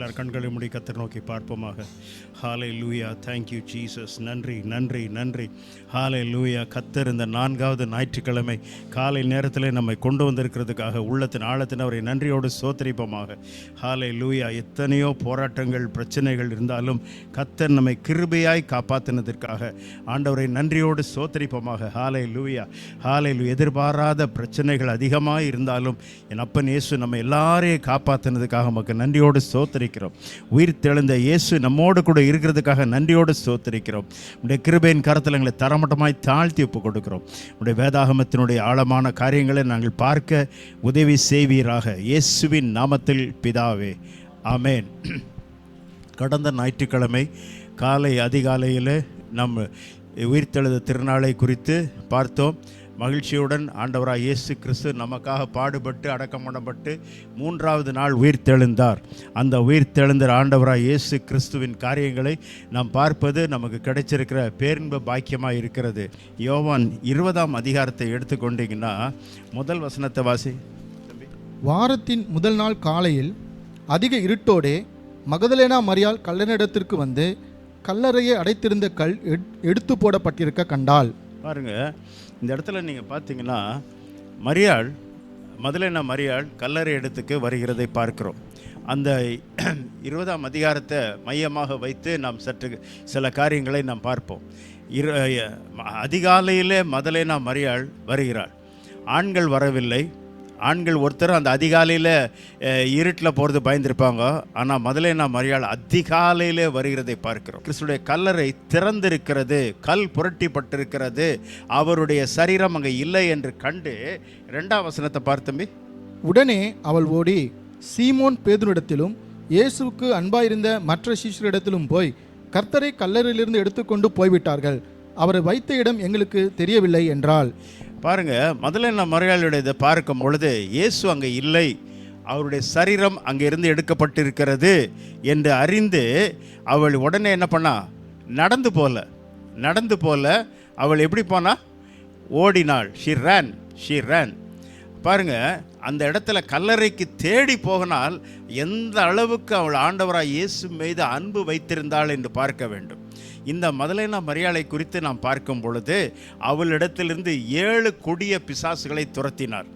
எல்லார் கண்களை முடி கத்தர் நோக்கி பார்ப்போமாக. ஹாலே லூயா தேங்க்யூ ஜீசஸ் நன்றி நன்றி நன்றி. ஹாலே லூயா கத்தர் இந்த நான்காவது ஞாயிற்றுக்கிழமை காலை நேரத்தில் நம்மை கொண்டு வந்திருக்கிறதுக்காக உள்ளத்தின் ஆழத்தின் அவரை நன்றியோடு சோத்தரிப்போமாக ஹாலே லூயா எத்தனையோ போராட்டங்கள் பிரச்சனைகள் இருந்தாலும் கத்தர் நம்மை கிருபையாய் காப்பாற்றினதற்காக ஆண்டவரை நன்றியோடு சோத்தரிப்போமாக ஹாலே லூயா ஹாலே லூ எதிர்பாராத பிரச்சனைகள் அதிகமாக இருந்தாலும் என் அப்பன் இயேசு நம்ம எல்லாரையும் காப்பாற்றினதுக்காக நமக்கு நன்றியோடு ஸ்தோத்திரிக்கிறோம் உயிர் தெழுந்த இயேசு நம்மோடு கூட இருக்கிறதுக்காக நன்றியோடு ஸ்தோத்திரிக்கிறோம். உடைய கிருபையின் கரத்தில் எங்களை தரமட்டமாய் தாழ்த்தி ஒப்பு கொடுக்கிறோம். உடைய வேதாகமத்தினுடைய ஆழமான காரியங்களை நாங்கள் பார்க்க உதவி செய்வீராக. இயேசுவின் நாமத்தில் பிதாவே. ஆமேன். கடந்த ஞாயிற்றுக்கிழமை காலை அதிகாலையில் நம்ம உயிர்த்தெழுத திருநாளை குறித்து பார்த்தோம். மகிழ்ச்சியுடன் ஆண்டவராக இயேசு கிறிஸ்து நமக்காக பாடுபட்டு அடக்கம் பண்ணப்பட்டு மூன்றாவது நாள் உயிர் தெழுந்தார் அந்த உயிர் தெழுந்த ஆண்டவராக இயேசு கிறிஸ்துவின் காரியங்களை நாம் பார்ப்பது நமக்கு கிடைச்சிருக்கிற பேரின்ப பாக்கியமாக இருக்கிறது. யோவான் இருபதாம் அதிகாரத்தை எடுத்துக்கொண்டீங்கன்னா முதல் வசனத்தை வாசி. வாரத்தின் முதல் நாள் காலையில் அதிக இருட்டோடே மகதலேனா மரியால் கல்லனிடத்திற்கு வந்து கல்லறையை அடைத்திருந்த கல் எட்- எடுத்து போடப்பட்டிருக்க கண்டாள். பாருங்கள் இந்த இடத்துல நீங்கள் பார்த்தீங்கன்னா மரியாள் மதுலைனா மரியாள் கல்லறை இடத்துக்கு வருகிறதை பார்க்கிறோம். அந்த இருபதாம் அதிகாரத்தை மையமாக வைத்து நாம் சற்று சில காரியங்களை நாம் பார்ப்போம். இரு அதிகாலையிலே முதலேனா மரியாள் வருகிறாள். ஆண்கள் வரவில்லை ஆண்கள் ஒருத்தர் அந்த அதிகாலையில் இருட்டில் போகிறது பயந்துருப்பாங்க. ஆனால் முதல்ல நான் மரியாதை அதிகாலையில் வருகிறதை பார்க்கிறோம். கிறிஸ்துடைய கல்லறை திறந்திருக்கிறது கல் புரட்டிப்பட்டிருக்கிறது. அவருடைய சரீரம் அங்கே இல்லை என்று கண்டு ரெண்டாம் வசனத்தை பார்த்தம்பி உடனே அவள் ஓடி சீமோன் பேதுனிடத்திலும் இயேசுவுக்கு அன்பாயிருந்த மற்ற சிஷ்யரிடத்திலும் போய் கர்த்தரை கல்லறையிலிருந்து எடுத்துக்கொண்டு போய்விட்டார்கள். அவரை வைத்த இடம் எங்களுக்கு தெரியவில்லை என்றால் பாருங்கள் முதல்ல நான் மரியாளுடையதை பார்க்கும் பொழுது இயேசு அங்கே இல்லை. அவருடைய சரீரம் அங்கே இருந்து எடுக்கப்பட்டிருக்கிறது என்று அறிந்து அவள் உடனே என்ன பண்ணா நடந்து போல நடந்து போல. அவள் எப்படி போனா ஓடினாள். ஷி ரேன் ஷி ரேன் பாருங்க அந்த இடத்துல கல்லறைக்கு தேடி போகனால் எந்த அளவுக்கு அவள் ஆண்டவராக இயேசு மீது அன்பு வைத்திருந்தாள் என்று பார்க்க வேண்டும். இந்த முதலேனா மரியாதை குறித்து நாம் பார்க்கும் பொழுது அவளிடத்திலிருந்து ஏழு கொடிய பிசாசுகளை துரத்தினார்.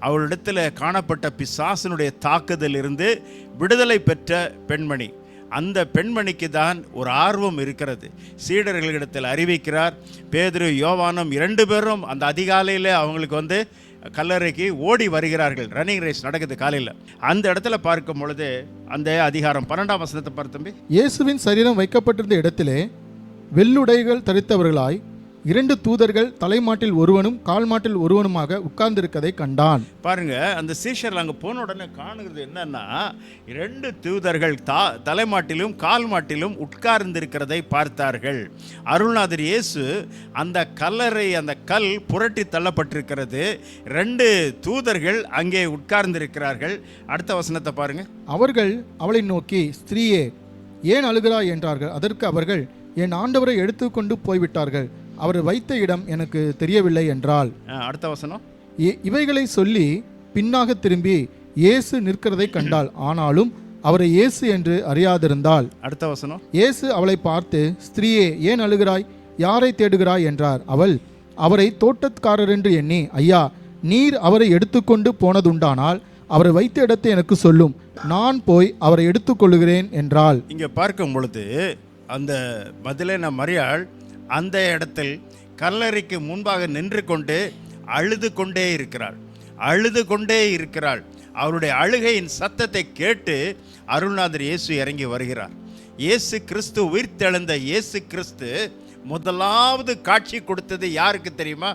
அவளிடத்தில் காணப்பட்ட பிசாசனுடைய தாக்குதலிருந்து விடுதலை பெற்ற பெண்மணி. அந்த பெண்மணிக்கு தான் ஒரு ஆர்வம் இருக்கிறது. சீடர்களிடத்தில் அறிவிக்கிறார் பேதுரு யோவானும் இரண்டு பேரும் அந்த அதிகாலையில் அவங்களுக்கு வந்து கல்லறைக்கு ஓடி வருகிறார்கள். ரன்னிங் ரேஸ் நடக்குது காலையில். அந்த இடத்துல பார்க்கும் பொழுது அந்த அதிகாரம் பன்னெண்டாம் வசனத்தை பார்த்தம்பி இயேசுவின் சரீரம் வைக்கப்பட்டிருந்த இடத்திலே வெள்ளுடைகள் தரித்தவர்களாய் இரண்டு தூதர்கள் தலைமாட்டில் ஒருவனும் கால்மாட்டில் ஒருவனுமாக உட்கார்ந்திருக்கதை கண்டான். பாருங்க அந்த சீஷர் அங்கே போன உடனே காணுகிறது என்னன்னா இரண்டு தூதர்கள் தா தலைமாட்டிலும் கால் மாட்டிலும் உட்கார்ந்திருக்கிறதை பார்த்தார்கள். அருள்நாதர் இயேசு அந்த கல்லறை அந்த கல் புரட்டி தள்ளப்பட்டிருக்கிறது. ரெண்டு தூதர்கள் அங்கே உட்கார்ந்திருக்கிறார்கள். அடுத்த வசனத்தை பாருங்க. அவர்கள் அவளை நோக்கி ஸ்திரீயே ஏன் அழுகிறாய்? என்றார்கள். அதற்கு அவர்கள் என் ஆண்டவரை எடுத்துக்கொண்டு போய்விட்டார்கள். அவர் வைத்த இடம் எனக்கு தெரியவில்லை என்றாள். ஆ, அடுத்த வசனம். இவைகளை சொல்லி பின்னாக திரும்பி இயேசு நிற்கிறதை கண்டாள். ஆனாலும் அவரை இயேசு என்று அறியாதிருந்தாள். அடுத்த வசனம். இயேசு அவளை பார்த்து ஸ்திரீயே ஏன் அழுகிறாய்? யாரை தேடுகிறாய்? என்றார். அவள் அவரை தோட்டக்காரர் என்று எண்ணி ஐயா நீர் அவரை எடுத்துக்கொண்டு போனதுண்டானால் அவரை வைத்த இடத்தை எனக்கு சொல்லும். நான் போய் அவரை எடுத்துக்கொள்ளுகிறேன் என்றாள். இங்கே பார்க்கும் பொழுது அந்த பதிலேன மரியாள் அந்த இடத்தில் கல்லறைக்கு முன்பாக நின்று கொண்டு அழுது கொண்டே இருக்கிறாள். அழுது கொண்டே இருக்கிறாள். அவருடைய அழுகையின் சத்தத்தை கேட்டு அருள்நாதர் இயேசு இறங்கி வருகிறார். இயேசு கிறிஸ்து உயிர்த்தெழுந்த இயேசு கிறிஸ்து முதலாவது காட்சி கொடுத்தது யாருக்கு தெரியுமா?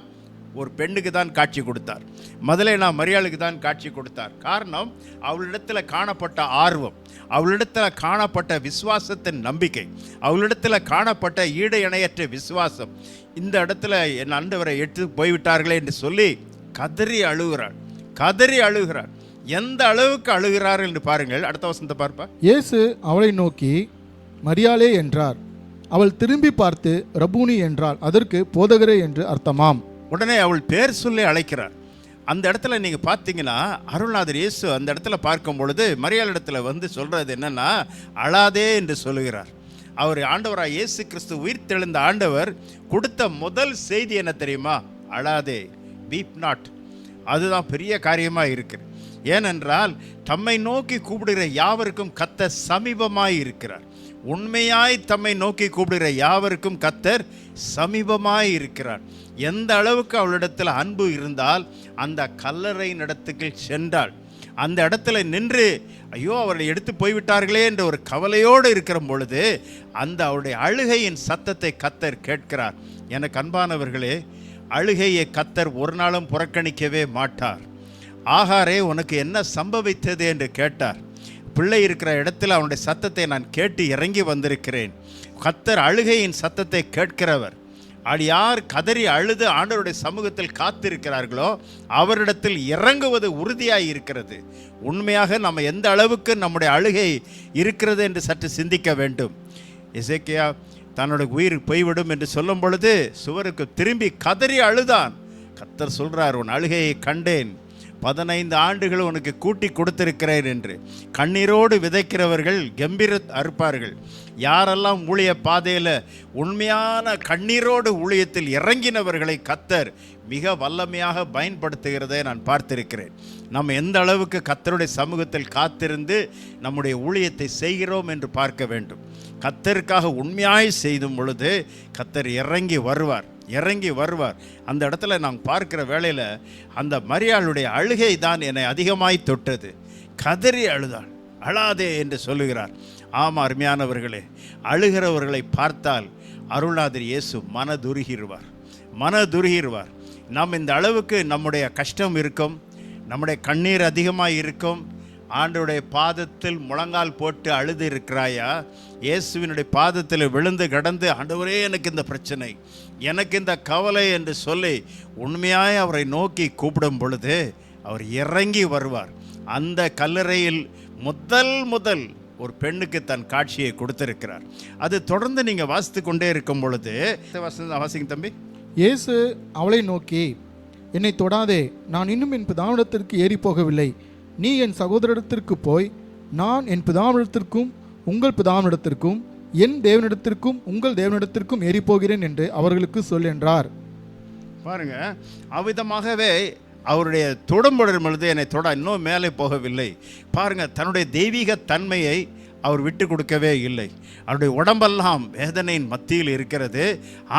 ஒரு பெண்ணுக்கு தான் காட்சி கொடுத்தார். முதலே நான் மரியாளுக்கு தான் காட்சி கொடுத்தார். காரணம் அவளிடத்தில் காணப்பட்ட ஆர்வம். அவளிடத்தில் காணப்பட்ட விசுவாசத்தின் நம்பிக்கை அவளிடத்தில் காணப்பட்ட ஈடு இணையற்ற விசுவாசம். இந்த இடத்துல என் ஆண்டவரை எடுத்து போய்விட்டார்களே என்று சொல்லி கதறி அழுகிறாள் கதறி அழுகிறாள் எந்த அளவுக்கு அழுகிறார் என்று பாருங்கள் அடுத்த வசனத்தை பார்ப்பா. இயேசு அவளை நோக்கி மரியாளே என்றார். அவள் திரும்பி பார்த்து ரபூனி என்றாள் அதற்கு போதகரே என்று அர்த்தமாம். உடனே அவள் பேர் சொல்லி அழைக்கிறார். அந்த இடத்துல நீங்கள் பார்த்தீங்கன்னா அருள்நாதர் இயேசு அந்த இடத்துல பார்க்கும் பொழுது மரியாள் இடத்துல வந்து சொல்கிறது என்னன்னா அழாதே என்று சொல்லுகிறார். அவர் ஆண்டவராக இயேசு கிறிஸ்து உயிர் தெழுந்த ஆண்டவர் கொடுத்த முதல் செய்தி என்ன தெரியுமா? அழாதே பீப் நாட் அதுதான் பெரிய காரியமாக இருக்கு. ஏனென்றால் தம்மை நோக்கி கூப்பிடுகிற யாவருக்கும் கத்த சமீபமாய் இருக்கிறார். உண்மையாய் தம்மை நோக்கி கூப்பிடுகிற யாவருக்கும் கத்தர் சமீபமாய் இருக்கிறார் எந்த அளவுக்கு அவளிடத்தில் அன்பு இருந்தால் அந்த கல்லறை நடத்துக்கு சென்றாள். அந்த இடத்துல நின்று ஐயோ அவரை எடுத்து போய்விட்டார்களே என்ற ஒரு கவலையோடு இருக்கிற பொழுது அந்த அவருடைய அழுகையின் சத்தத்தை கத்தர் கேட்கிறார். எனக்கு அன்பானவர்களே அழுகையை கத்தர் ஒரு நாளும் புறக்கணிக்கவே மாட்டார். ஆகாரே உனக்கு என்ன சம்பவித்தது? என்று கேட்டார். பிள்ளை இருக்கிற இடத்துல அவனுடைய சத்தத்தை நான் கேட்டு இறங்கி வந்திருக்கிறேன். கத்தர் அழுகையின் சத்தத்தை கேட்கிறவர். அது யார் கதறி அழுது ஆண்டவருடைய சமூகத்தில் காத்திருக்கிறார்களோ அவரிடத்தில் இறங்குவது உறுதியாக இருக்கிறது உண்மையாக நம்ம எந்த அளவுக்கு நம்முடைய அழுகை இருக்கிறது என்று சற்று சிந்திக்க வேண்டும். இசைக்கியா தன்னோட உயிர் போய்விடும் என்று சொல்லும் பொழுது சுவருக்கு திரும்பி கதறி அழுதான். கத்தர் சொல்கிறார் உன் அழுகையை கண்டேன். பதினைந்து ஆண்டுகள் உனக்கு கூட்டி கொடுத்திருக்கிறேன் என்று. கண்ணீரோடு விதைக்கிறவர்கள் கம்பீர அறுப்பார்கள். யாரெல்லாம் ஊழிய பாதையில் உண்மையான கண்ணீரோடு ஊழியத்தில் இறங்கினவர்களை கத்தர் மிக வல்லமையாக பயன்படுத்துகிறதை நான் பார்த்திருக்கிறேன். நம்ம எந்த அளவுக்கு கத்தருடைய சமூகத்தில் காத்திருந்து நம்முடைய ஊழியத்தை செய்கிறோம் என்று பார்க்க வேண்டும். கத்தருக்காக உண்மையாய் செய்தும் பொழுது கத்தர் இறங்கி வருவார். இறங்கி வருவார். அந்த இடத்துல நான் பார்க்குற வேளையில் அந்த மரியாளுடைய அழுகை தான் என்னை அதிகமாய் தொட்டது. கதறி அழுதாள். அழாதே என்று சொல்லுகிறார். ஆமாம் அருமையானவர்களே அழுகிறவர்களை பார்த்தால் அருளாதிரி இயேசு மனதுருகிடுவார் மனதுருகிடுவார் நாம் இந்த அளவுக்கு நம்முடைய கஷ்டம் இருக்கும் நம்முடைய கண்ணீர் அதிகமாக இருக்கும் ஆண்டவருடைய பாதத்தில் முழங்கால் போட்டு அழுது இருக்கிறாயா? இயேசுவினுடைய பாதத்தில் விழுந்து கடந்து ஆண்டவரே எனக்கு இந்த பிரச்சனை எனக்கு இந்த கவலை என்று சொல்லி உண்மையாய் அவரை நோக்கி கூப்பிடும் பொழுது அவர் இறங்கி வருவார். அந்த கல்லறையில் முதல் முதல் ஒரு பெண்ணுக்கு தன் காட்சியை கொடுத்திருக்கிறார். அது தொடர்ந்து நீங்கள் வாசித்து கொண்டே இருக்கும் பொழுது வாசி- வாசிங்க தம்பி. இயேசு அவளை நோக்கி என்னை தொடாதே நான் இன்னும் என் பிதாவிடத்திற்கு ஏறி போகவில்லை. நீ என் சகோதரத்திற்கு போய் நான் என் பிதாமிடத்திற்கும் உங்கள் பிதாமிடத்திற்கும் என் தேவனிடத்திற்கும் உங்கள் தேவனிடத்திற்கும் ஏறிப்போகிறேன் என்று அவர்களுக்கு சொல் என்றார். பாருங்க அவ்விதமாகவே அவருடைய தொடம்புடன் பொழுது என்னை தொட இன்னும் மேலே போகவில்லை. பாருங்க தன்னுடைய தெய்வீக தன்மையை அவர் விட்டு கொடுக்கவே இல்லை. அவருடைய உடம்பெல்லாம் வேதனையின் மத்தியில் இருக்கிறது.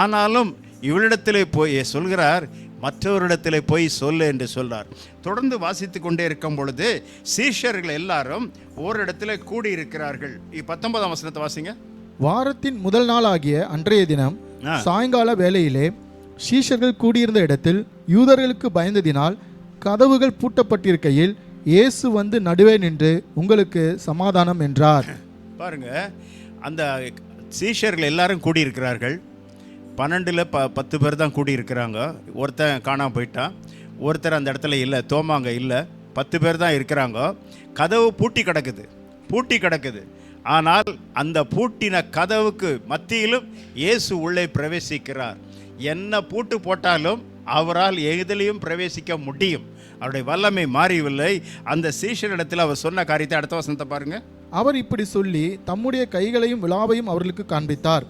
ஆனாலும் இவளிடத்திலே போய் சொல்கிறார் மற்றவரிடத்திலே போய் சொல்லு என்று சொல்றார். தொடர்ந்து வாசித்து கொண்டே இருக்கும் பொழுது சீஷர்கள் எல்லாரும் ஓரிடத்திலே கூடி இருக்கிறார்கள் பத்தொன்பதாம் வசனத்தை வாசிங்க. வாரத்தின் முதல் நாள் ஆகிய அன்றைய தினம். சாயங்கால வேளையிலே சீஷர்கள் கூடியிருந்த இடத்தில் யூதர்களுக்கு பயந்ததினால் கதவுகள் பூட்டப்பட்டிருக்கையில் இயேசு வந்து நடுவே நின்று உங்களுக்கு சமாதானம் என்றார். பாருங்க அந்த சீஷர்கள் எல்லாரும் கூடியிருக்கிறார்கள். பன்னெண்டில் ப பத்து பேர் தான் கூடியிருக்கிறாங்க. ஒருத்தன் காணாமல் போயிட்டான். ஒருத்தர் அந்த இடத்துல இல்லை தோமாங்க இல்லை. பத்து பேர் தான் இருக்கிறாங்க. கதவு பூட்டி கிடக்குது. பூட்டி கிடக்குது. ஆனால் அந்த பூட்டின கதவுக்கு மத்தியிலும் இயேசு உள்ளே பிரவேசிக்கிறார். என்ன பூட்டு போட்டாலும் அவரால் எதிலையும் பிரவேசிக்க முடியும். அவருடைய வல்லமை மாறியவில்லை அந்த சீஷனிடத்தில் அவர் சொன்ன காரியத்தை அடுத்த வசனத்தை பாருங்கள் அவர் இப்படி சொல்லி தம்முடைய கைகளையும் விழாவையும் அவர்களுக்கு காண்பித்தார்.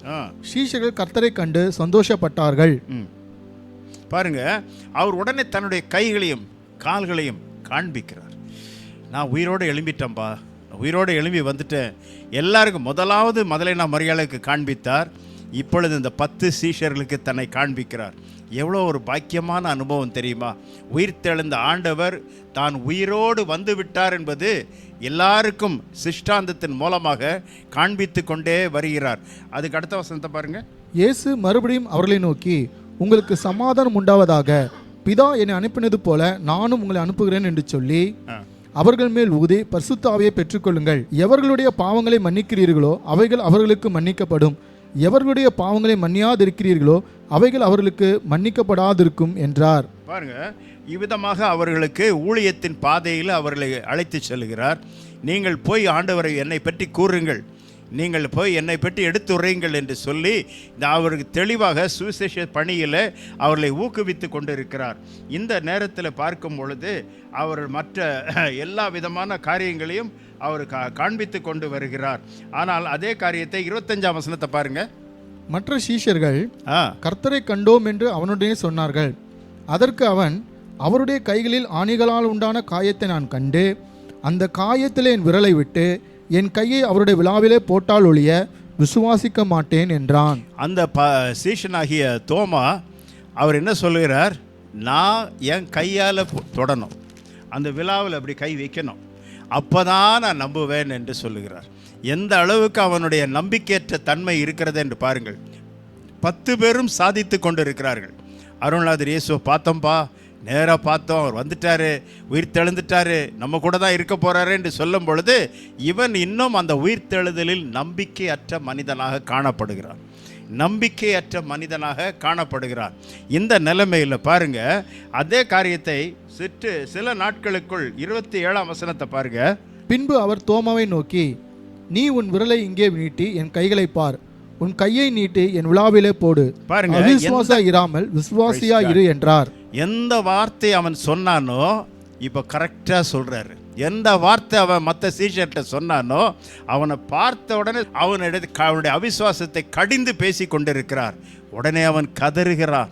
சீஷர்கள் கர்த்தரை கண்டு சந்தோஷப்பட்டார்கள். பாருங்க அவர் உடனே தன்னுடைய கைகளையும் கால்களையும் காண்பிக்கிறார். நான் உயிரோடு எழும்பிட்டேன்பா. உயிரோடு எழும்பி வந்துட்டேன். எல்லாருக்கும் முதலாவது முதலை நான் மரியாதைக்கு காண்பித்தார். இப்பொழுது இந்த பத்து சீஷர்களுக்கு தன்னை காண்பிக்கிறார். எவ்வளோ ஒரு பாக்கியமான அனுபவம் தெரியுமா? உயிர் தெழுந்த ஆண்டவர் தான் உயிரோடு வந்து விட்டார் என்பது எல்லாருக்கும் சிஷ்டாந்தத்தின் மூலமாக காண்பித்து கொண்டே வருகிறார். அதுக்கு அடுத்த வசனத்தை பாருங்க. இயேசு மறுபடியும் அவர்களை நோக்கி உங்களுக்கு சமாதானம் உண்டாவதாக பிதா என்னை அனுப்பினது போல நானும் உங்களை அனுப்புகிறேன் என்று சொல்லி அவர்கள் மேல் ஊதி பரிசுத்த ஆவியை பெற்றுக்கொள்ளுங்கள். எவர்களுடைய பாவங்களை மன்னிக்கிறீர்களோ அவைகள் அவர்களுக்கு மன்னிக்கப்படும். எவர்களுடைய பாவங்களை மன்னியாதிருக்கிறீர்களோ அவைகள் அவர்களுக்கு மன்னிக்கப்படாதிருக்கும் என்றார். பாருங்க இவ்விதமாக அவர்களுக்கு ஊழியத்தின் பாதையில் அவர்களை அழைத்து செல்கிறார். நீங்கள் போய் ஆண்டவரை என்னை பற்றி கூறுங்கள். நீங்கள் போய் என்னை பற்றி எடுத்துரையுங்கள் என்று சொல்லி இந்த அவருக்கு தெளிவாக சுவிசேஷ பணியில் அவர்களை ஊக்குவித்து கொண்டிருக்கிறார். இந்த நேரத்தில் பார்க்கும் பொழுது அவர் மற்ற எல்லா விதமான காரியங்களையும் அவர் கா காண்பித்து கொண்டு வருகிறார். ஆனால் அதே காரியத்தை இருபத்தஞ்சாம் வசனத்தை பாருங்க. மற்ற சீஷர்கள் கர்த்தரை கண்டோம் என்று அவனுடைய சொன்னார்கள். அதற்கு அவன் அவருடைய கைகளில் ஆணிகளால் உண்டான காயத்தை நான் கண்டு அந்த காயத்திலே என் விரலை விட்டு என் கையை அவருடைய விழாவிலே போட்டால் ஒழிய விசுவாசிக்க மாட்டேன் என்றான். அந்த ப சீஷனாகிய தோமா அவர் என்ன சொல்லுகிறார்? நான் என் கையால் தொடணும். அந்த விழாவில் அப்படி கை வைக்கணும். அப்போ தான் நான் நம்புவேன் என்று சொல்லுகிறார். எந்த அளவுக்கு அவனுடைய நம்பிக்கையற்ற தன்மை இருக்கிறது என்று பாருங்கள். பத்து பேரும் சாதித்து கொண்டு இருக்கிறார்கள் அருள்நாதர் இயேசுவை பார்த்தோம்ப்பா நேராக பார்த்தோம் அவர் வந்துட்டாரு உயிர் தெழுந்துட்டாரு நம்ம கூட தான் இருக்க போகிறாரு என்று சொல்லும் பொழுது இவன் இன்னும் அந்த உயிர் தெழுதலில் நம்பிக்கையற்ற மனிதனாக காணப்படுகிறான். நம்பிக்கையற்ற மனிதனாக காணப்படுகிறான் இந்த நிலைமையில் பாருங்க அதே காரியத்தை சிற்று சில நாட்களுக்குள் இருபத்தி ஏழாம் வசனத்தை பாருங்க. பின்பு அவர் தோமாவை நோக்கி நீ உன் விரலை இங்கே நீட்டி என் கைகளை பார். உன் கையை நீட்டி என் விழாவிலே போடு. பாருங்க, அவிசுவாசா இராமல் விசுவாசியா இரு என்றார். எந்த வார்த்தை அவன் சொன்னானோ இப்போ கரெக்டாக சொல்கிறாரு எந்த வார்த்தை அவன் மற்ற சீஷர்கிட்ட சொன்னானோ அவனை பார்த்த உடனே அவனிடத்து அவனுடைய அவிசுவாசத்தை கடிந்து பேசி கொண்டிருக்கிறார். உடனே அவன் கதறுகிறான்.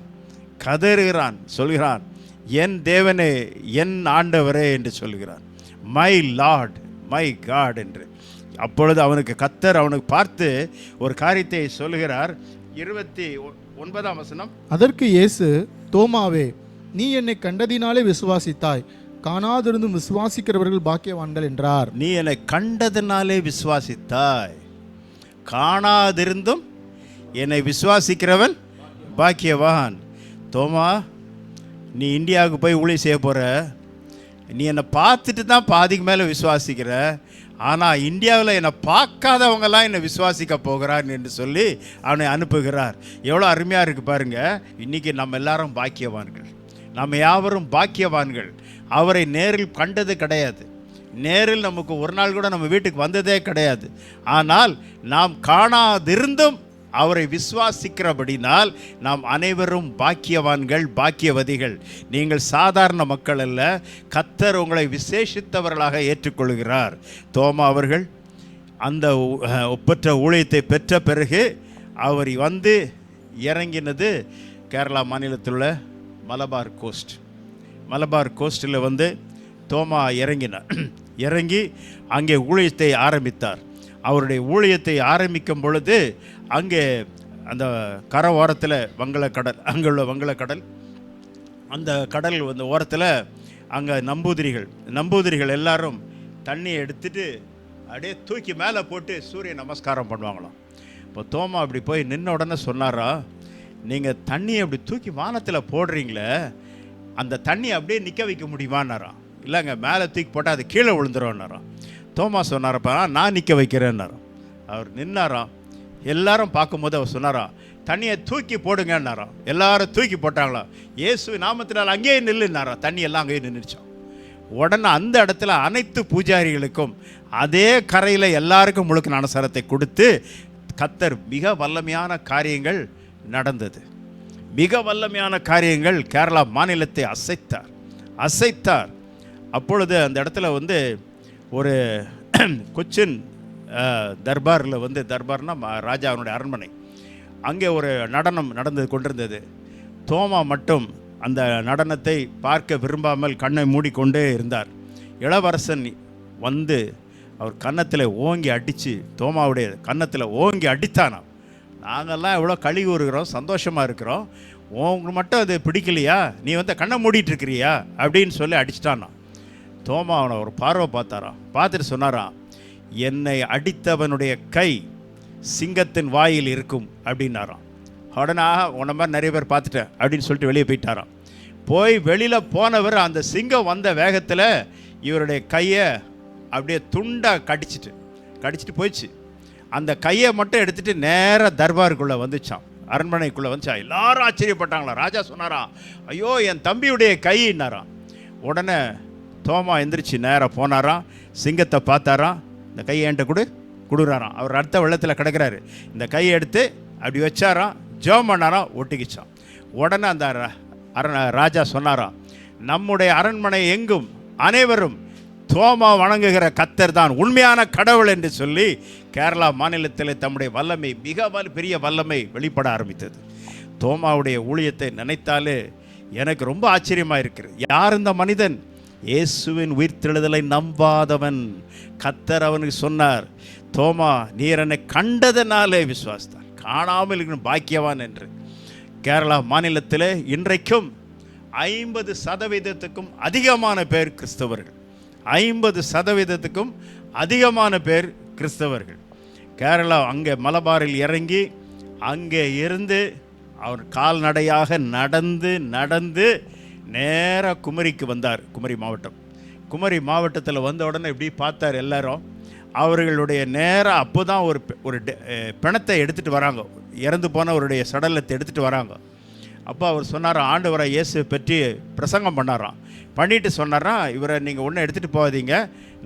கதறுகிறான். சொல்கிறான் என் தேவனே என் ஆண்டவரே என்று சொல்கிறான். மை லார்ட் மை காட் என்று. அப்பொழுது அவனுக்கு கத்தர் அவனுக்கு பார்த்து ஒரு காரியத்தை சொல்கிறார். இருபத்தி ஒ- ஒன்பதாம் வசனம். அதற்கு இயேசு தோமாவே நீ என்னை கண்டதினாலே விசுவாசித்தாய். காணாதிருந்தும் விசுவாசிக்கிறவர்கள் பாக்கியவான்கள் என்றார். நீ என்னை கண்டதினாலே விசுவாசித்தாய். காணாதிருந்தும் என்னை விசுவாசிக்கிறவன் பாக்கியவான். தோமா நீ இந்தியாவுக்கு போய் ஊழி செய்ய போகிற நீ என்னை பார்த்துட்டு தான் பாதிக்கு மேலே விசுவாசிக்கிற. ஆனால் இந்தியாவில் என்னை பார்க்காதவங்கெல்லாம் என்னை விசுவாசிக்க போகிறான் என்று சொல்லி அவனை அனுப்புகிறார். எவ்வளோ அருமையாக இருக்குது பாருங்கள் இன்றைக்கி நம்ம எல்லாரும் பாக்கியவான்கள். நம்ம யாவரும் பாக்கியவான்கள். அவரை நேரில் கண்டது கிடையாது. நேரில் நமக்கு ஒரு நாள் கூட நம்ம வீட்டுக்கு வந்ததே கிடையாது. ஆனால் நாம் காணாதிருந்தும் அவரை விசுவாசிக்கிறபடினால் நாம் அனைவரும் பாக்கியவான்கள் பாக்கியவதிகள். நீங்கள் சாதாரண மக்கள் அல்ல கத்தர் உங்களை விசேஷித்தவர்களாக ஏற்றுக்கொள்கிறார். தோமா அவர்கள் அந்த ஒப்பற்ற ஊழியத்தை பெற்ற பிறகு அவர் வந்து இறங்கினது கேரளா மாநிலத்தில் உள்ள மலபார் கோஸ்ட். மலபார் கோஸ்டில் வந்து தோமா இறங்கினார். இறங்கி அங்கே ஊழியத்தை ஆரம்பித்தார். அவருடைய ஊழியத்தை ஆரம்பிக்கும் பொழுது அங்கே அந்த கரை ஓரத்தில் வங்களக்கடல் அங்கே உள்ள வங்களக்கடல் அந்த கடல் வந்து ஓரத்தில் அங்கே நம்பூதிரிகள் நம்பூதிரிகள் எல்லாரும் தண்ணியை எடுத்துட்டு அப்படியே தூக்கி மேலே போட்டு சூரிய நமஸ்காரம் பண்ணுவாங்களாம். இப்போ தோமா அப்படி போய் நின்ன உடனே சொன்னாரா நீங்கள் தண்ணியை அப்படி தூக்கி வானத்தில் போடுறீங்களே அந்த தண்ணி அப்படியே நிற்க வைக்க முடியுமான்னாராம். இல்லைங்க மேலே தூக்கி போட்டால் அது கீழே விழுந்துரும்னாராம். தோமா சொன்னாரப்பா நான் நிற்க வைக்கிறேன்னாராம். அவர் நின்னாராம். எல்லாரும் பார்க்கும்போது அவர் சொன்னாராம் தண்ணியை தூக்கி போடுங்கன்னாராம். எல்லாரும் தூக்கி போட்டாங்களாம் இயேசு நாமத்தினால் அங்கேயே நில்லுன்னாராம். தண்ணி எல்லாம் அங்கேயே நின்றுச்சான் உடனே அந்த இடத்துல அனைத்து பூஜாரிகளுக்கும் அதே கரையில் எல்லாருக்கும் முழுக்க நனசரத்தை கொடுத்து கத்தர் மிக வல்லமையான காரியங்கள் நடந்தது. மிக வல்லமையான காரியங்கள் கேரளா மாநிலத்தை அசைத்தார். அசைத்தார். அப்பொழுது அந்த இடத்துல வந்து ஒரு கொச்சின் தர்பாரில் வந்து தர்பார்னா ராஜாவினுடைய அரண்மனை. அங்கே ஒரு நடனம் நடந்து கொண்டிருந்தது. தோமா மட்டும் அந்த நடனத்தை பார்க்க விரும்பாமல் கண்ணை மூடிக்கொண்டே இருந்தார். இளவரசன் வந்து அவர் கன்னத்தில் ஓங்கி அடித்து தோமாவுடைய கன்னத்தில் ஓங்கி அடித்தானாம். நாங்கள்லாம் எவ்வளோ கழி கூறுகிறோம் சந்தோஷமாக இருக்கிறோம். உங்களுக்கு மட்டும் அது பிடிக்கலையா? நீ வந்து கண்ணை மூடிட்டுருக்கிறியா அப்படின்னு சொல்லி அடிச்சிட்டானா தோமா அவனை ஒரு பார்வை பார்த்தாராம். பார்த்துட்டு சொன்னாராம் என்னை அடித்தவனுடைய கை சிங்கத்தின் வாயில் இருக்கும் அப்படின்னாராம். உடனே "ஆஹா, உன்னை மாதிரி நிறைய பேர் பார்த்துட்டேன் அப்படின்னு சொல்லிட்டு வெளியே போயிட்டாராம். போய் வெளியில் போனவர் அந்த சிங்கம் வந்த வேகத்தில் இவருடைய கையை அப்படியே துண்டாக கடிச்சிட்டு கடிச்சிட்டு போயிடுச்சு. அந்த கையை மட்டும் எடுத்துட்டு நேராக தர்பாருக்குள்ளே வந்துச்சான். அரண்மனைக்குள்ளே வந்துச்சா. எல்லாரும் ஆச்சரியப்பட்டாங்களா? ராஜா சொன்னாராம் ஐயோ என் தம்பியுடைய கைன்னாராம் உடனே தோமா எந்திரிச்சு நேராக போனாராம் சிங்கத்தை பார்த்தாராம் இந்த கையை என்கிட்ட கொடு கொடுக்குறாராம் அவர் அடுத்த வெள்ளத்தில் கிடக்கிறாரு. இந்த கையை எடுத்து அப்படி வச்சாராம். ஜோம் பண்ணாராம் ஒட்டிக்கிச்சான் உடனே அந்த அரண ராஜா சொன்னாராம் நம்முடைய அரண்மனை எங்கும் அனைவரும் தோமா வணங்குகிற கத்தர் தான் உண்மையான கடவுள் என்று சொல்லி கேரளா மாநிலத்தில் தம்முடைய வல்லமை மிக பெரிய வல்லமை வெளிப்பட ஆரம்பித்தது. தோமாவுடைய ஊழியத்தை நினைத்தாலே எனக்கு ரொம்ப ஆச்சரியமாக இருக்கிறது யார் இந்த மனிதன்? இயேசுவின் உயிர்த்தெழுதலை நம்பாதவன். கத்தர் அவனுக்கு சொன்னார் தோமா நீர் என்னை கண்டதனாலே விசுவாசித்தார். காணாமல் இருக்கணும் பாக்கியவான் என்று. கேரளா மாநிலத்தில் இன்றைக்கும் ஐம்பது சதவீதத்துக்கும் அதிகமான பேர் கிறிஸ்தவர்கள். ஐம்பது சதவீதத்துக்கும் அதிகமான பேர் கிறிஸ்தவர்கள். கேரளா அங்கே மலபாரில் இறங்கி அங்கே இருந்து அவர் கால்நடையாக நடந்து நடந்து நேராக குமரிக்கு வந்தார் குமரி மாவட்டம். குமரி மாவட்டத்தில் வந்த உடனே இப்படி பார்த்தார் எல்லாரும். அவர்களுடைய நேராக அப்போ தான் ஒரு ஒரு டெ- பிணத்தை எடுத்துகிட்டு வராங்க. இறந்து போனவருடைய சடலத்தை எடுத்துகிட்டு வராங்க. அப்போ அவர் சொன்னார் ஆண்டவரை இயேசு பற்றி பிரசங்கம் பண்ணாராம் பண்ணிட்டு சொன்னாராம் இவரை நீங்கள் ஒன்றும் எடுத்துகிட்டு போகாதீங்க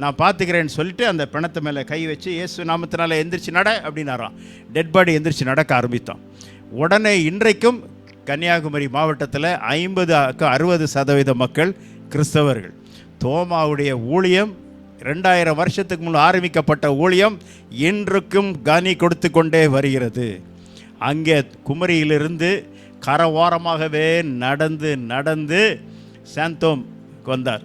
நான் பார்த்துக்கிறேன்னு சொல்லிட்டு அந்த பிணத்து மேலே கை வச்சு இயேசு நாமத்தினால எந்திரிச்சு நட அப்படின்னாராம் டெட் பாடி எந்திரிச்சு நடக்க ஆரம்பித்தோம் உடனே இன்றைக்கும் கன்னியாகுமரி மாவட்டத்தில் ஐம்பது அறுபது சதவீத மக்கள் கிறிஸ்தவர்கள். தோமாவுடைய ஊழியம் ரெண்டாயிரம் வருஷத்துக்கு முன் ஆரம்பிக்கப்பட்ட ஊழியம் இன்றுக்கும் கனி கொடுத்து கொண்டே வருகிறது. அங்கே குமரியிலிருந்து கரவோரமாகவே நடந்து நடந்து சாந்தோம் வந்தார்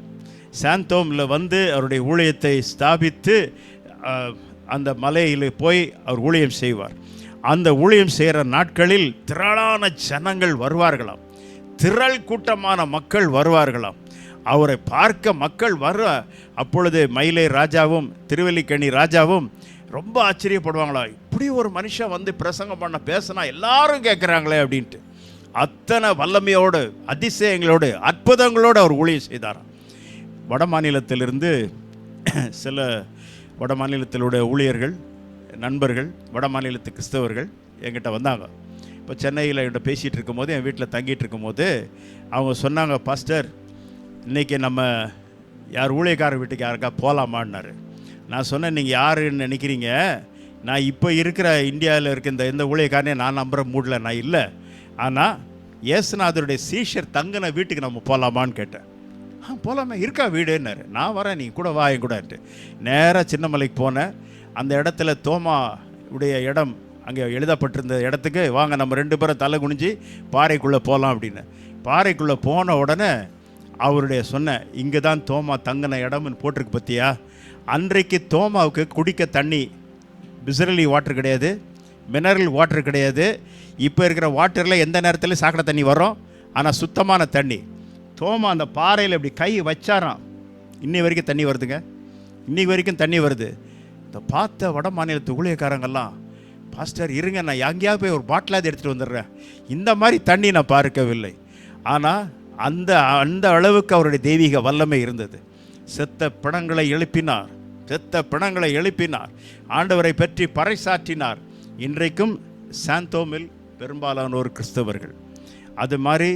சாந்தோமில் வந்து அவருடைய ஊழியத்தை ஸ்தாபித்து அந்த மலையில் போய் அவர் ஊழியம் செய்வார். அந்த ஊழியம் செய்கிற நாட்களில் திரளான ஜனங்கள் வருவார்களாம். திரள் கூட்டமான மக்கள் வருவார்களாம். அவரை பார்க்க மக்கள் வர அப்பொழுது மயிலை ராஜாவும் திருவல்லிக்கணி ராஜாவும் ரொம்ப ஆச்சரியப்படுவாங்களா. இப்படி ஒரு மனுஷன் வந்து பிரசங்கம் பண்ண பேசினா எல்லாரும் கேட்குறாங்களே அப்படின்ட்டு. அத்தனை வல்லமையோடு அதிசயங்களோடு அற்புதங்களோடு அவர் ஊழியம் செய்தார். வட மாநிலத்திலிருந்து சில வட மாநிலத்திலுடைய ஊழியர்கள் நண்பர்கள் வட மாநிலத்து கிறிஸ்தவர்கள் என்கிட்ட வந்தாங்க. இப்போ சென்னையில் என்கிட்ட பேசிகிட்டு இருக்கும்போது என் வீட்டில் தங்கிட்டு இருக்கும்போது அவங்க சொன்னாங்க பாஸ்டர் இன்றைக்கி நம்ம யார் ஊழியக்காரர் வீட்டுக்கு யாருக்கா போகலாமான்னாரு நான் சொன்னேன் நீங்கள் யாருன்னு நினைக்கிறீங்க? நான் இப்போ இருக்கிற இந்தியாவில் இருக்க இந்த எந்த ஊழியக்காரனே நான் நம்புகிற மூடில் நான் இல்லை. ஆனால் இயேசுநாதருடைய சீஷர் தங்கின வீட்டுக்கு நம்ம போகலாமான்னு கேட்டேன். ஆ போகலாமே இருக்கா வீடுன்னாரு. நான் வரேன் நீ கூட வா என் கூடன்ட்டு நேராக சின்னமலைக்கு போனேன். அந்த இடத்துல தோமா உடைய இடம் அங்கே எழுதப்பட்டிருந்த இடத்துக்கு வாங்க நம்ம ரெண்டு பேரும் தலை குனிஞ்சு பாறைக்குள்ளே போகலாம் அப்படின்னு. பாறைக்குள்ளே போன உடனே அவருடைய சொன்ன இங்கே தான் தோமா தங்கின இடம்னு போட்டிருக்கு பற்றியா அன்றைக்கு தோமாவுக்கு குடிக்க தண்ணி பிசரலி வாட்டர் கிடையாது மினரல் வாட்டர் கிடையாது இப்போ இருக்கிற வாட்டரில் எந்த நேரத்தில் சாக்கடை தண்ணி வரும் ஆனால் சுத்தமான தண்ணி. தோமா அந்த பாறையில் இப்படி கை வச்சாராம். இன்னி வரைக்கும் தண்ணி வருதுங்க? இன்னி வரைக்கும் தண்ணி வருது. இந்த பார்த்த வட மாநிலத்து ஊழியக்காரங்கெல்லாம் பாஸ்டர் இருங்க நான் எங்கேயாவது போய் ஒரு பாட்டிலாவது எடுத்துகிட்டு வந்துடுறேன். இந்த மாதிரி தண்ணி நான் பார்க்கவில்லை. ஆனால் அந்த அந்த அளவுக்கு அவருடைய தெய்வீக வல்லமை இருந்தது. செத்த பிணங்களை எழுப்பினார். செத்த பிணங்களை எழுப்பினார். ஆண்டவரை பற்றி பறைசாற்றினார். இன்றைக்கும் சாந்தோமில் பெரும்பாலானோர் கிறிஸ்தவர்கள். அது மாதிரி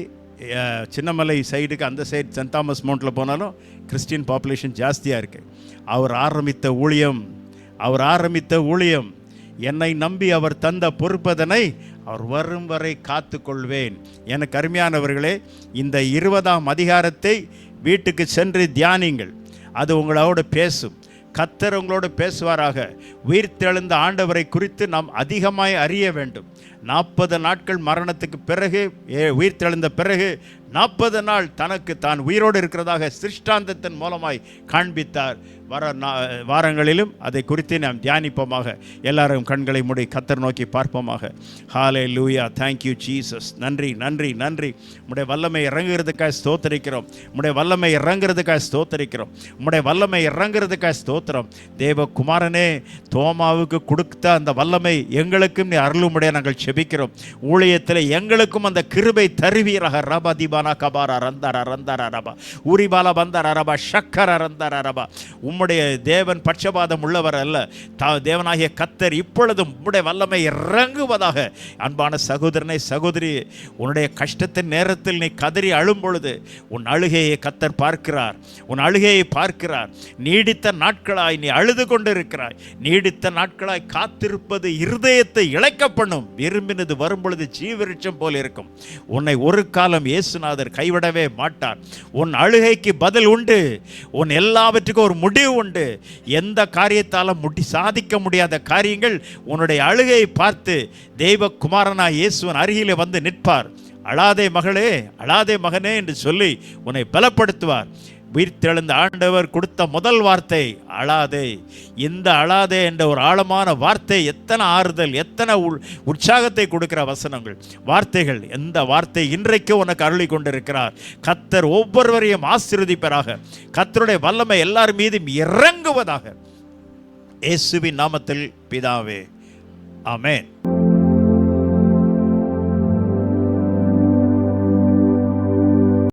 சின்னமலை சைடுக்கு அந்த சைடு சென்ட் தாமஸ் மவுண்டில் போனாலும் கிறிஸ்டின் பாப்புலேஷன் ஜாஸ்தியாக இருக்குது அவர் ஆரம்பித்த ஊழியம் அவர் ஆரம்பித்த ஊழியம் என்னை நம்பி அவர் தந்த பொறுப்பதனை அவர் வரும் வரை காத்துக்கொள்வேன். எனக்கு அருமையானவர்களே இந்த இருபதாம் அதிகாரத்தை வீட்டுக்கு சென்று தியானிங்கள். அது உங்களோட பேசும். கத்தர் உங்களோடு பேசுவாராக. உயிர்த்தெழுந்த ஆண்டவரை குறித்து நாம் அதிகமாய் அறிய வேண்டும். நாற்பது நாட்கள் மரணத்துக்கு பிறகு உயிர் உயிர்த்தெழுந்த பிறகு நாற்பது நாள் தனக்கு தான் உயிரோடு இருக்கிறதாக சிருஷ்டாந்தத்தின் மூலமாய் காண்பித்தார். வர நா- வாரங்களிலும் அதை குறித்து நாம் தியானிப்போமாக. எல்லாரும் கண்களை மூடி கத்தர் நோக்கி பார்ப்போமாக. ஹாலே லூயா தேங்க்யூ ஜீசஸ் நன்றி நன்றி நன்றி. உடைய வல்லமை இறங்குறதுக்காக ஸ்தோத்தரிக்கிறோம். உடைய வல்லமை இறங்குறதுக்காக ஸ்தோத்தரிக்கிறோம். உடைய வல்லமை இறங்குறதுக்காக ஸ்தோத்திரம். தேவகுமாரனே தோமாவுக்கு கொடுத்த அந்த வல்லமை எங்களுக்கும் நீ அருளுமுடைய நாங்கள் செபிக்கிறோம். ஊழியத்தில் எங்களுக்கும் அந்த கிருபை தருவீராக. ரபா தீபானா கபாரா ரந்தாரா ரந்தாரா ரபா. உரிபாலா பந்தாரா ரபா. ஷக்கரா ரந்தாரா ரபா. உம் உம்முடைய தேவன் பட்சபாதம் உள்ளவர் அல்ல. தா தேவனாகிய கத்தர் இப்பொழுதும் உம்முடைய வல்லமை இறங்குவதாக. அன்பான சகோதரனை சகோதரி உன்னுடைய கஷ்டத்தின் நேரத்தில் நீ கதறி அழும் பொழுது உன் அழுகையை கத்தர் பார்க்கிறார். உன் அழுகையை பார்க்கிறார். நீடித்த நாட்களாய் நீ அழுது கொண்டிருக்கிறாய். நீடித்த நாட்களாய் காத்திருப்பது இருதயத்தை இழைக்க பண்ணும் விரும்பினது வரும் பொழுது ஜீவரிச்சம் போல் இருக்கும். உன்னை ஒரு காலம் இயேசுநாதர் கைவிடவே மாட்டார். உன் அழுகைக்கு பதில் உண்டு. உன் எல்லாவற்றுக்கும் ஒரு முடிவு உண்டு. எந்த காரியத்தாலும் முடி சாதிக்க முடியாத காரியங்கள் உன்னுடைய அழுகையை பார்த்து தெய்வ குமாரனா இயேசுவன் அருகிலே வந்து நிற்பார். அழாதே மகளே அழாதே மகனே என்று சொல்லி உன்னை பலப்படுத்துவார். உயிர்த்தெழுந்த ஆண்டவர் கொடுத்த முதல் வார்த்தை அழாதே. இந்த அழாதே என்ற ஒரு ஆழமான வார்த்தை எத்தனை ஆறுதல் எத்தனை உள்- உற்சாகத்தை கொடுக்கிற வசனங்கள். வார்த்தைகள் எந்த வார்த்தை இன்றைக்கு உனக்கு அருளி கொண்டிருக்கிறார்? கத்தர் ஒவ்வொருவரையும் ஆசீர்வதிப்பராக. கத்தருடைய வல்லமை எல்லார் மீதும் இறங்குவதாக. இயேசுவின் நாமத்தில் பிதாவே. ஆமென்.